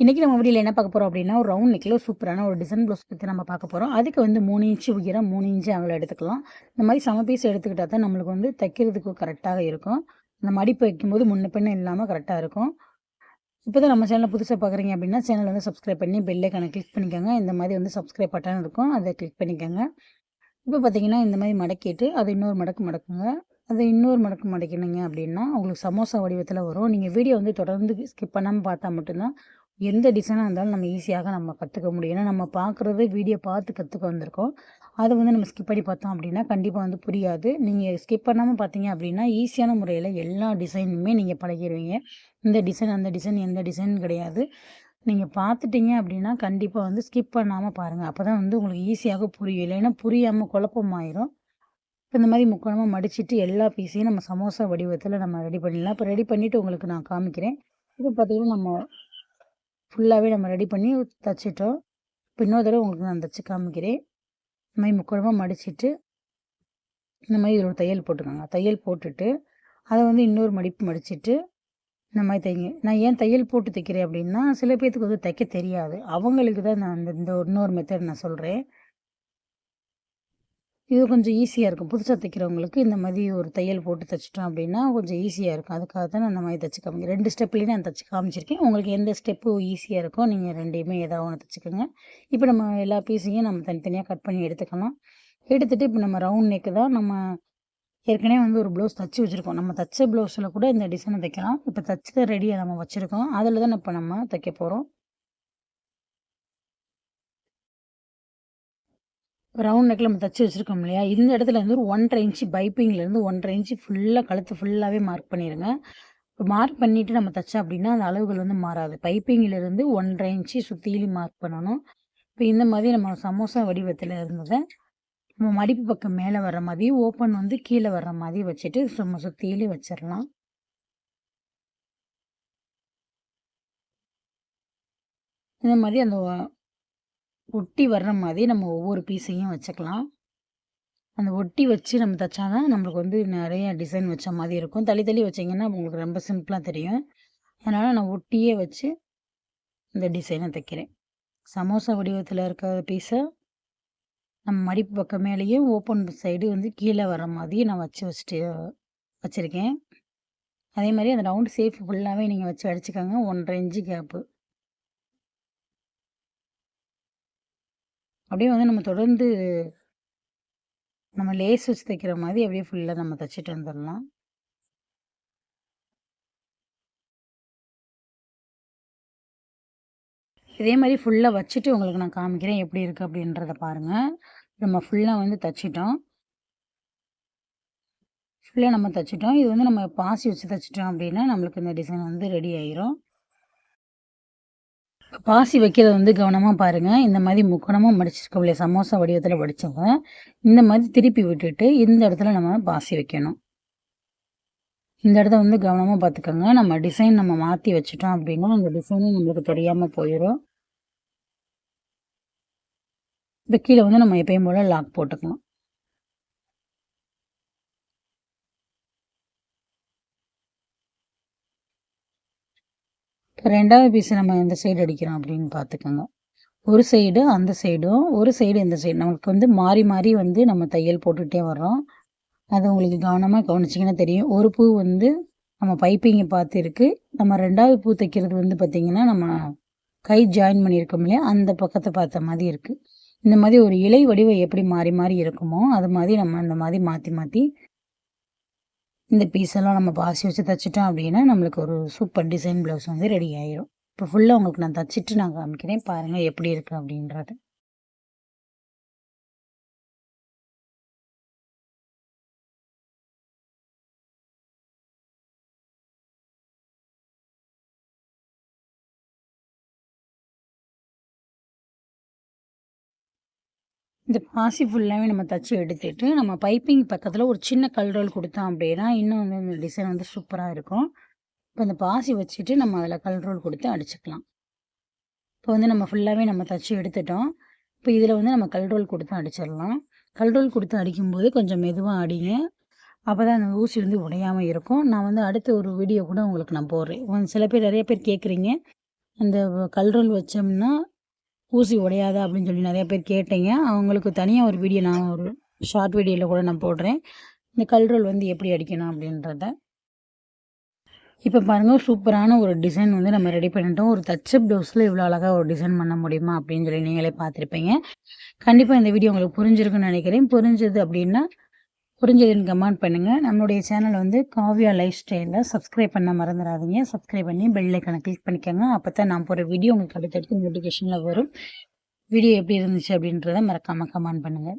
இன்றைக்கி நம்ம வீடியோவில் என்ன பார்க்க போகிறோம் அப்படின்னா ஒரு ரவுண்ட் நெக்கில் சூப்பரான ஒரு டிசைன் ப்ளவுஸ் பற்றி நம்ம பார்க்க போகிறோம் அதுக்கு வந்து மூணு இன்ச்சு உயரம் மூணு இன்ச்சு அவங்கள எடுத்துக்கலாம். இந்த மாதிரி சம பீஸ் எடுத்துக்கிட்டால் தான் நம்மளுக்கு வந்து தைக்கிறதுக்கு கரெக்டாக இருக்கும். அந்த மடிப்பு வைக்கும்போது முன்ன பின்ன இல்லாமல் கரெக்டாக இருக்கும். இப்போ தான் நம்ம சேனலில் புதுசாக பார்க்குறீங்க அப்படின்னா சேனல் வந்து சப்ஸ்கிரைப் பண்ணி பெல்லைக்கான கிளிக் பண்ணிக்கோங்க. இந்த மாதிரி வந்து சப்ஸ்கிரைப் பட்டன் இருக்கும். அதை கிளிக் பண்ணிக்கோங்க. இப்போ பார்த்தீங்கன்னா இந்த மாதிரி மடக்கிட்டு அதை இன்னொரு மடக்கு மடக்குங்க. அதை இன்னொரு மடக்கு மடக்கினீங்க அப்படின்னா உங்களுக்கு சமோசா வடிவத்தில் வரும். நீங்கள் வீடியோ வந்து தொடர்ந்து ஸ்கிப் பண்ணாமல் பார்த்தா மட்டும்தான் எந்த டிசைனாக இருந்தாலும் நம்ம ஈஸியாக நம்ம கற்றுக்க முடியும். ஏன்னா நம்ம பார்க்குறது வீடியோ பார்த்து கற்றுக்க வந்திருக்கோம். அதை வந்து நம்ம ஸ்கிப் பண்ணி பார்த்தோம் அப்படின்னா கண்டிப்பாக வந்து புரியாது. நீங்கள் ஸ்கிப் பண்ணாமல் பார்த்தீங்க அப்படின்னா ஈஸியான முறையில் எல்லா டிசைனுமே நீங்கள் பழகிடுவீங்க இந்த டிசைன் அந்த டிசைன் எந்த டிசைன் கிடையாது. நீங்கள் பார்த்துட்டீங்க அப்படின்னா கண்டிப்பாக வந்து ஸ்கிப் பண்ணாமல் பாருங்கள் அப்போ தான் வந்து உங்களுக்கு ஈஸியாக புரியும். இல்லைன்னா புரியாமல் குழப்பமாயிரும். இப்போ இந்த மாதிரி முக்கோணமாக மடிச்சுட்டு எல்லா பீஸையும் நம்ம சமோசா வடிவத்தில் நம்ம ரெடி பண்ணிடலாம். இப்போ ரெடி பண்ணிவிட்டு உங்களுக்கு நான் காமிக்கிறேன். இது பார்த்திங்கன்னா நம்ம ஃபுல்லாகவே நம்ம ரெடி பண்ணி தைச்சிட்டோம். இப்போ இன்னொரு தடவை உங்களுக்கு நான் தைச்சி காமிக்கிறேன். இந்த மாதிரி முக்கோணமாக மடிச்சிட்டு இந்த மாதிரி இதில் ஒரு தையல் போட்டுக்கோங்க. தையல் போட்டுட்டு அதை வந்து இன்னொரு மடிப்பு மடிச்சிட்டு இந்த மாதிரி தைங்க. நான் ஏன் தையல் போட்டு தைக்கிறேன் அப்படின்னா சில பேர்த்துக்கு வந்து தைக்க தெரியாது. அவங்களுக்கு தான் நான் இந்த இந்த இன்னொரு மெத்தட் நான் சொல்கிறேன் இது கொஞ்சம் ஈஸியாக இருக்கும். புதுசாக தைக்கிறவங்களுக்கு இந்த மாதிரி ஒரு தையல் போட்டு தைச்சிட்டோம் அப்படின்னா கொஞ்சம் ஈஸியாக இருக்கும். அதுக்காக தான் நான் அந்த மாதிரி தைச்சி காமிக்கிறேன் ரெண்டு ஸ்டெப்லேயும் நான் தைச்சி காமிச்சிருக்கேன். உங்களுக்கு எந்த ஸ்டெப்பு ஈஸியாக இருக்கோ நீங்கள் ரெண்டையுமே ஏதாவது ஒன்று தைச்சிக்கோங்க. இப்போ நம்ம எல்லா பீஸையும் நம்ம தனித்தனியாக கட் பண்ணி எடுத்துக்கலாம். எடுத்துகிட்டு இப்போ நம்ம ரவுண்ட் நெக்கு தான் நம்ம ஏற்கனவே வந்து ஒரு ப்ளவுஸ் தைச்சி வச்சுருக்கோம். நம்ம தைச்ச ப்ளவுஸில் கூட இந்த டிசைனை தைக்கலாம். இப்போ தைச்சதை ரெடியாக நம்ம வச்சுருக்கோம். அதில் தான் இப்போ நம்ம தைக்க போகிறோம் ரவுண்ட் நெக்கில் நம்ம தச்சு வச்சுருக்கோம் இல்லையா? இந்த இடத்துல வந்து ஒரு ஒன்றரை இன்ச்சு பைப்பிங்லேருந்து ஒன்றரை இன்ச்சு ஃபுல்லாக கழுத்து ஃபுல்லாகவே மார்க் பண்ணிடுங்க இப்போ மார்க் பண்ணிவிட்டு நம்ம தைச்சோம் அப்படின்னா அந்த அளவுகள் வந்து மாறாது. பைப்பிங்கிலேருந்து ஒன்றரை இன்ச்சு சுற்றிலும் மார்க் பண்ணணும். இப்போ இந்த மாதிரி நம்ம சமோசா வடிவத்தில் இருந்ததை நம்ம மடிப்பு பக்கம் மேலே வர்ற மாதிரி ஓப்பன் வந்து கீழே வர்ற மாதிரி வச்சுட்டு நம்ம சுற்றிலும் வச்சிடலாம். இந்த மாதிரி அந்த ஒட்டி வர்ற மாதிரி நம்ம ஒவ்வொரு பீஸையும் வச்சுக்கலாம். அந்த ஒட்டி வச்சு நம்ம தைச்சாதான் நம்மளுக்கு வந்து நிறைய டிசைன் வச்ச மாதிரி இருக்கும். தள்ளி தள்ளி வச்சிங்கன்னா உங்களுக்கு ரொம்ப சிம்பிளாக தெரியும். அதனால் நான் ஒட்டியே வச்சு இந்த டிசைனை தைக்கிறேன். சமோசா வடிவத்தில் இருக்கிற பீஸை நம்ம மடிப்பு பக்கம் மேலேயும் ஓப்பன் சைடு வந்து கீழே வர மாதிரி நான் வச்சு வச்சுட்டு வச்சுருக்கேன். அதே மாதிரி அந்த ரவுண்டு சேஃப் ஃபுல்லாகவே நீங்கள் வச்சு அடிச்சுக்கோங்க. ஒன்றரை இன்ச்சு கேப்பு. அப்படியே வந்து நம்ம தொடர்ந்து நம்ம லேஸ் வச்சு தைக்கிற மாதிரி அப்படியே ஃபுல்லாக நம்ம தைச்சிட்டு வந்துடலாம். இதே மாதிரி ஃபுல்லாக வச்சுட்டு உங்களுக்கு நான் காமிக்கிறேன் எப்படி இருக்குது அப்படின்றத பாருங்கள் நம்ம ஃபுல்லாக வந்து தைச்சிட்டோம். ஃபுல்லாக நம்ம தைச்சிட்டோம். இது வந்து நம்ம பாசி வச்சு தைச்சிட்டோம் அப்படின்னா நம்மளுக்கு இந்த டிசைன் வந்து ரெடி ஆயிரும். பாசி வைக்கிறது வந்து கவனமாக பாருங்கள் இந்த மாதிரி முக்கணமாக மடிச்சிருக்கோம் இல்லையா சமோசா வடிவத்தில் வடித்தவங்க இந்த மாதிரி திருப்பி விட்டுட்டு இந்த இடத்துல நம்ம பாசி வைக்கணும். இந்த இடத்த வந்து கவனமாக பார்த்துக்கோங்க நம்ம டிசைன் நம்ம மாற்றி வச்சுட்டோம் அப்படின்னா அந்த டிசைனும் நம்மளுக்கு தெரியாமல் போயிடும் இப்போ கீழே வந்து நம்ம எப்பயும் போல் லாக் போட்டுக்கலாம். ரெண்டாவது பீஸ் நம்ம எந்த சைடு அடிக்கிறோம் அப்படின்னு பார்த்துக்கோங்க. ஒரு சைடு அந்த சைடும் ஒரு சைடு இந்த சைடு நமக்கு வந்து மாறி மாறி வந்து நம்ம தையல் போட்டுகிட்டே வர்றோம். அது உங்களுக்கு கவனமாக கவனிச்சிங்கன்னா தெரியும். ஒரு பூ வந்து நம்ம பைப்பிங்கை பார்த்து இருக்குது நம்ம ரெண்டாவது பூ தைக்கிறது வந்து பார்த்திங்கன்னா நம்ம கை ஜாயின் பண்ணியிருக்கோம் இல்லையா? அந்த பக்கத்தை பார்த்த மாதிரி இருக்குது இந்த மாதிரி ஒரு இலை வடிவம் எப்படி மாறி மாறி இருக்குமோ அது மாதிரி நம்ம இந்த மாதிரி மாற்றி மாற்றி இந்த பீஸெல்லாம் நம்ம பாசி வச்சு தைச்சிட்டோம் அப்படின்னா நம்மளுக்கு ஒரு சூப்பர் டிசைன் ப்ளவுஸ் வந்து ரெடி ஆயிடும் இப்போ ஃபுல்லாக உங்களுக்கு நான் தைச்சிட்டு நான் காமிக்கிறேன். பாருங்கள் எப்படி இருக்குது அப்படின்றது. இந்த பாசி ஃபுல்லாகவே நம்ம தச்சு எடுத்துட்டு நம்ம பைப்பிங் பக்கத்தில் ஒரு சின்ன கல்ரோல் கொடுத்தோம் அப்படின்னா இன்னும் வந்து இந்த டிசைன் வந்து சூப்பராக இருக்கும். இப்போ இந்த பாசி வச்சுட்டு நம்ம அதில் கல்ரோல் கொடுத்து அடிச்சுக்கலாம். இப்போ வந்து நம்ம ஃபுல்லாகவே நம்ம தச்சு எடுத்துட்டோம். இப்போ இதில் வந்து நம்ம கல்ரோல் கொடுத்து அடிச்சிடலாம். கல்ரோல் கொடுத்து அடிக்கும்போது கொஞ்சம் மெதுவாக அடிங்க. அப்போ தான் அந்த ஊசி வந்து உடையாமல் இருக்கும். நான் வந்து அடுத்த ஒரு வீடியோ கூட உங்களுக்கு நான் போடுறேன். சில பேர் நிறைய பேர் கேட்குறீங்க. அந்த கல்ரோல் வச்சோம்னா ஊசி உடையாதா அப்படின்னு சொல்லி நிறைய பேர் கேட்டீங்க. அவங்களுக்கு தனியாக ஒரு வீடியோ நான் ஒரு ஷார்ட் வீடியோவில் கூட நான் போடுறேன். இந்த கல்ரோல் வந்து எப்படி அடிக்கணும் அப்படின்றத. இப்போ பாருங்கள் சூப்பரான ஒரு டிசைன் வந்து நம்ம ரெடி பண்ணிட்டோம். ஒரு தச்ச ப்ளவுஸில் இவ்வளோ அழகாக ஒரு டிசைன் பண்ண முடியுமா அப்படின்னு சொல்லி நீங்களே பார்த்துருப்பீங்க. கண்டிப்பாக இந்த வீடியோ உங்களுக்கு புரிஞ்சிருக்குன்னு நினைக்கிறேன். புரிஞ்சது அப்படின்னா புரிஞ்சதுன்னு கமெண்ட் பண்ணுங்கள் நம்மளுடைய சேனல் வந்து காவியா லைஃப் ஸ்டைலில் சப்ஸ்கிரைப் பண்ண மறந்துடாதீங்க. சப்ஸ்கிரைப் பண்ணி பெல் ஐக்கனை கிளிக் பண்ணிக்கோங்க. அப்போ தான் நான் போகிற வீடியோ உங்களுக்கு அடுத்தடுத்து நோட்டிஃபிகேஷனில் வரும். வீடியோ எப்படி இருந்துச்சு அப்படின்றத மறக்காமல் கமெண்ட் பண்ணுங்கள்